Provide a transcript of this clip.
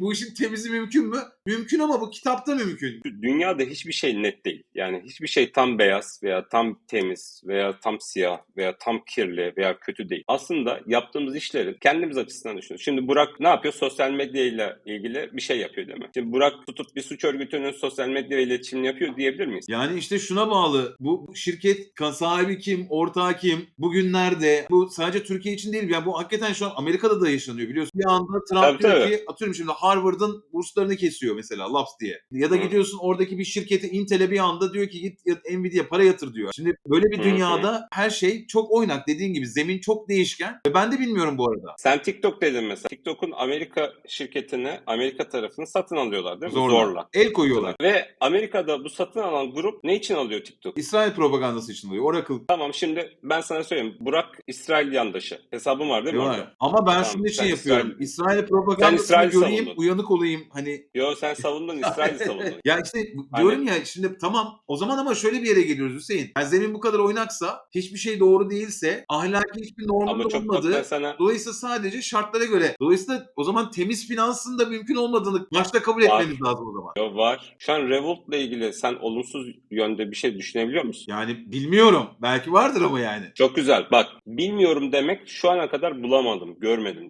Bu işin temizi mümkün mü? Mümkün ama bu kitapta mümkün. Dünyada hiçbir şey net değil. Yani hiçbir şey tam beyaz veya tam temiz veya tam siyah veya tam kirli veya kötü değil. Aslında yaptığımız işlerin kendimiz açısından düşünüyoruz. Şimdi Burak ne yapıyor? Sosyal medyayla ilgili bir şey yapıyor değil mi? Şimdi Burak tutup bir suç örgütünün sosyal medya iletişimini yapıyor diyebilir miyiz? Yani işte şuna bağlı. Bu şirket sahibi kim, ortağı kim, bugün nerede? Bu sadece Türkiye için değil. Yani bu hakikaten şu an Amerika'da da yaşanıyor biliyorsun. Bir anda Trump Tabii, diyor tabii. ki atıyorum şimdi Harvard'ın burslarını kesiyor mesela laps diye. Ya da gidiyorsun oradaki bir şirkete Intel'e bir anda diyor ki git Nvidia para yatır diyor. Şimdi böyle bir dünyada her şey çok oynak dediğin gibi zemin çok değişken. Ve ben de bilmiyorum bu arada. Sen TikTok dedin mesela. TikTok'un Amerika şirketini, Amerika tarafını satın alıyorlar değil mi? Zorla. Zorla. El koyuyorlar. Ve Amerika'da bu satın alan grup ne için alıyor TikTok? İsrail propagandası için oluyor. Oracle Tamam şimdi ben sana söyleyeyim. Burak İsrail yandaşı. Hesabın var değil mi Var. orada? Ama ben Tamam, şunun için sen yapıyorum. İsrail- İsrail propagandasını İsrail göreyim. Uyanık olayım. Hani Yo sen savundun İsrail'i savundun. ya işte diyorum ya şimdi tamam o zaman ama şöyle bir yere geliyoruz Hüseyin. Yani zemin bu kadar oynaksa, hiçbir şey doğru değilse, ahlaki hiçbir bak olmadığı, sana dolayısıyla sadece şartlara göre. Dolayısıyla o zaman temiz finansın da mümkün olmadığını başta kabul Var. etmemiz lazım o zaman. Yo var. Şu an Revolt'la ilgili sen olumsuz yönde bir şey düşünebiliyor musun? Yani bilmiyorum. Belki vardır ama yani. Çok güzel. Bak bilmiyorum demek şu ana kadar bulamadım, görmedim de.